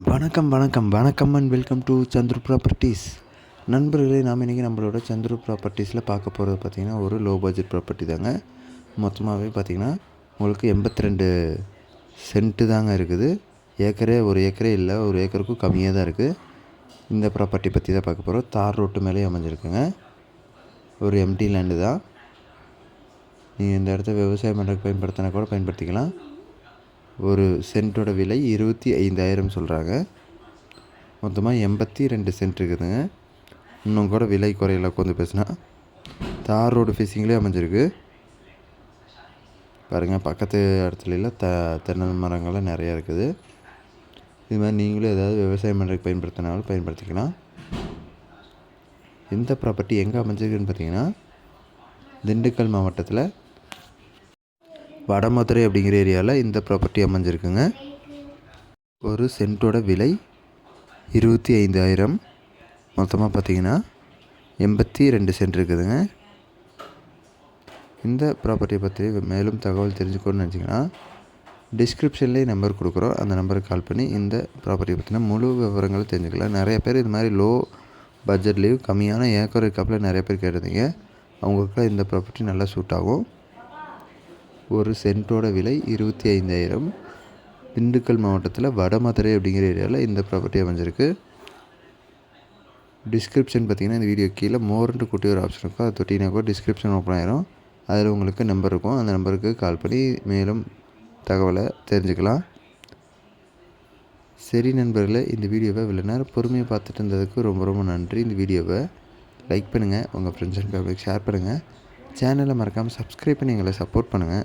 வணக்கம் வணக்கம். வணக்கம் and welcome to Chandru properties நண்பர்களே நாம் இன்றைக்கி நம்மளோட சந்துரு ப்ராப்பர்ட்டிஸில் பார்க்க போகிறது பார்த்திங்கன்னா ஒரு லோ பட்ஜெட் ப்ராப்பர்ட்டி தாங்க. மொத்தமாகவே பார்த்திங்கன்னா உங்களுக்கு எண்பத்தி ரெண்டு சென்ட்டு தாங்க இருக்குது. ஏக்கரே ஒரு ஏக்கரே இல்லை ஒரு ஏக்கருக்கும் கம்மியாக தான் இருக்குது இந்த ப்ராப்பர்ட்டி பற்றி தான் பார்க்க போகிறோம் தார் ரோட்டு மேலே அமைஞ்சிருக்குங்க. ஒரு எம்டி லேண்டு தான். நீங்கள் இந்த இடத்த விவசாயம் பண்ணுறதுக்கு பயன்படுத்தினா கூட பயன்படுத்திக்கலாம். ஒரு சென்ட்டோட விலை இருபத்தி ஐந்தாயிரம் சொல்கிறாங்க மொத்தமாக எண்பத்தி ரெண்டு சென்ட் இருக்குதுங்க. இன்னும் கூட விலை குறையில உட்காந்து பேசுனா. தார் ரோடு ஃபேஸிங்லேயே அமைஞ்சிருக்கு. பாருங்கள் பக்கத்து இடத்துலலாம் த தென்னை மரங்கள்லாம் நிறையா இருக்குது. இது மாதிரி நீங்களும் ஏதாவது விவசாயம் பண்ணுறதுக்கு பயன்படுத்தினாலும் பயன்படுத்திக்கலாம். இந்த ப்ராப்பர்ட்டி எங்கே அமைஞ்சிருக்குன்னு பார்த்தீங்கன்னா திண்டுக்கல் மாவட்டத்தில் வடமதுரை அப்படிங்கிற ஏரியாவில் இந்த ப்ராப்பர்ட்டி அமைஞ்சிருக்குங்க. ஒரு சென்ட்டோட விலை இருபத்தி ஐந்தாயிரம். மொத்தமாக பார்த்தீங்கன்னா எண்பத்தி ரெண்டு சென்ட் இருக்குதுங்க. இந்த ப்ராப்பர்ட்டியை பற்றி மேலும் தகவல் தெரிஞ்சுக்கணும்னு நினச்சிங்கன்னா டிஸ்கிரிப்ஷன்லேயே நம்பர் கொடுக்குறோம். அந்த நம்பருக்கு கால் பண்ணி இந்த ப்ராப்பர்ட்டியை பற்றின முழு விவரங்களை தெரிஞ்சுக்கலாம். நிறைய பேர் இது மாதிரி லோ பட்ஜெட்லேயும் கம்மியான ஏக்கர் இருக்காப்பில் நிறைய பேர் கேட்டிருந்தீங்க. அவங்களுக்குலாம் இந்த ப்ராப்பர்ட்டி நல்லா சூட் ஆகும். ஒரு சென்ட்டோட விலை இருபத்தி ஐந்தாயிரம். திண்டுக்கல் மாவட்டத்தில் வடமதுரை அப்படிங்கிற ஏரியாவில் இந்த ப்ராப்பர்ட்டி அமைஞ்சிருக்கு. டிஸ்கிரிப்ஷன் பார்த்தீங்கன்னா இந்த வீடியோ கீழே மோர்ன்ட்டு குட்டி ஒரு ஆப்ஷன் இருக்கும். அது தொட்டினா கூட டிஸ்கிரிப்ஷன் ஓப்பன் ஆயிரும். அதில் உங்களுக்கு நம்பர் இருக்கும். அந்த நம்பருக்கு கால் பண்ணி மேலும் தகவலை தெரிஞ்சுக்கலாம். சரி நண்பர்களே இந்த வீடியோவை இவ்வளோ நேரம் பொறுமையாக பார்த்துட்டு இருந்ததுக்கு ரொம்ப ரொம்ப நன்றி. இந்த வீடியோவை லைக் பண்ணுங்கள் உங்கள் ஃப்ரெண்ட்ஸ் அண்ட் ஃபேமிலிக்கு ஷேர் பண்ணுங்கள் சேனலை மறக்காமல் சப்ஸ்கிரைப் பண்ணி எங்களை சப்போர்ட் பண்ணுங்கள்